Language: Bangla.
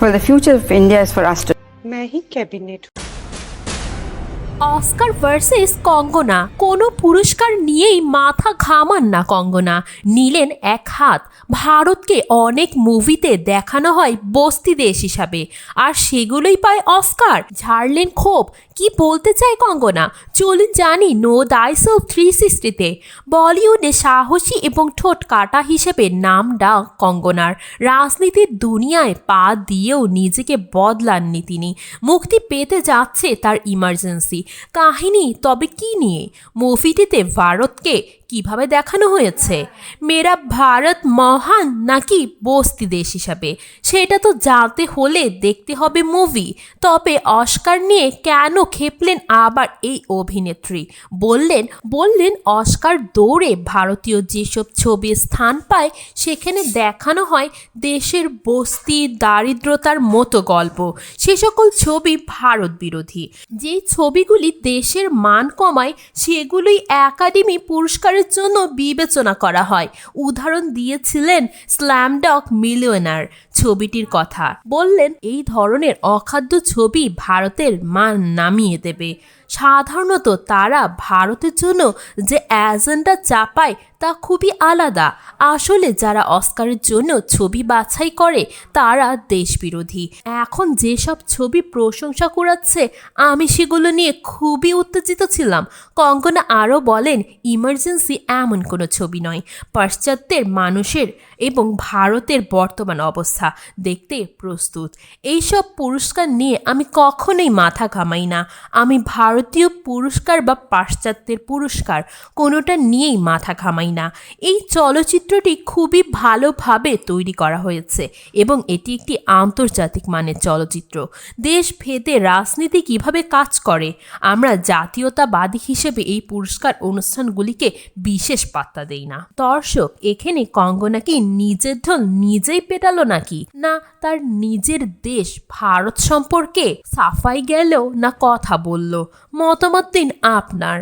Well, the future of India is for us to मैं ही कैबिनेट অস্কার ভার্সেস কঙ্গনা। কোনো পুরস্কার নিয়েই মাথা ঘামান না কঙ্গনা। নিলেন এক হাত। ভারতকে অনেক মুভিতে দেখানো হয় বস্তি দেশ হিসাবে। আর সেগুলোই পায় অস্কার। ঝাড়লেন ক্ষোভ। কি বলতে চায় কঙ্গনা? চলুন জানি, নো দাইসেল থ্রি সিক্সটিতে বলিউডে সাহসী এবং ঠোঁট কাটা হিসেবে নাম ডাক কঙ্গনার। রাজনীতির দুনিয়ায় পা দিয়েও নিজেকে বদলাননি তিনি। মুক্তি পেতে যাচ্ছে তার ইমার্জেন্সি। কাহিনী, তবে কি নিয়ে? মুভিটিতে ভারতকে কীভাবে দেখানো হয়েছে? মেরা ভারত মহান নাকি বস্তি দেশ হিসাবে? সেটা তো জানতে হলে দেখতে হবে মুভি। তবে অস্কার নিয়ে কেন খেপলেন আবার এই অভিনেত্রী? বললেন বললেন অস্কার দৌড়ে ভারতীয় যেসব ছবি স্থান পায়, সেখানে দেখানো হয় দেশের বস্তি, দারিদ্রতার মতো গল্প। সে সকল ছবি ভারত বিরোধী যে ছবিগুলি দেশের মান কমায়, সেগুলোই একাডেমি পুরস্কারের জন্য বিবেচনা করা হয়। উদাহরণ দিয়েছিলেন স্ল্যামডক মিলিয়নার ছবিটির কথা। বললেন, এই ধরনের অখাদ্য ছবি ভারতের মান নামিয়ে দেবে। সাধারণত তারা ভারতের জন্য যে এজেন্ডা চাপায় তা খুবই আলাদা। আসলে যারা অস্কারের জন্য ছবি বাছাই করে, তারা দেশবিরোধী। এখন যেসব ছবি প্রশংসা কুড়াচ্ছে, আমি সেগুলো নিয়ে খুবই উত্তেজিত ছিলাম। কঙ্কনা আরও বলেন, ইমার্জেন্সি এমন কোনো ছবি নয়। পাশ্চাত্যের মানুষের এবং ভারতের বর্তমান অবস্থা দেখতে প্রস্তুত। এইসব পুরস্কার নিয়ে আমি কখনোই মাথা ঘামাই না। আমি ভারতীয় পুরস্কার বা পাশ্চাত্যের পুরস্কার কোনোটা নিয়েই মাথা ঘামাই না। এই চলচ্চিত্রটি খুবই ভালোভাবে তৈরি করা হয়েছে এবং এটি একটি আন্তর্জাতিক মানের চলচ্চিত্র। দেশ ভেদে রাজনীতি কীভাবে কাজ করে? আমরা জাতীয়তাবাদী হিসেবে এই পুরস্কার অনুষ্ঠানগুলিকে বিশেষ পাত্তা দেই না। দর্শক, এখানে কঙ্গনা কি নিজের ঢোল নিজেই পেটালো নাকি? না, তার নিজের দেশ ভারত সম্পর্কে সাফাই গেল না কথা বলল। মতামত দিন আপনার।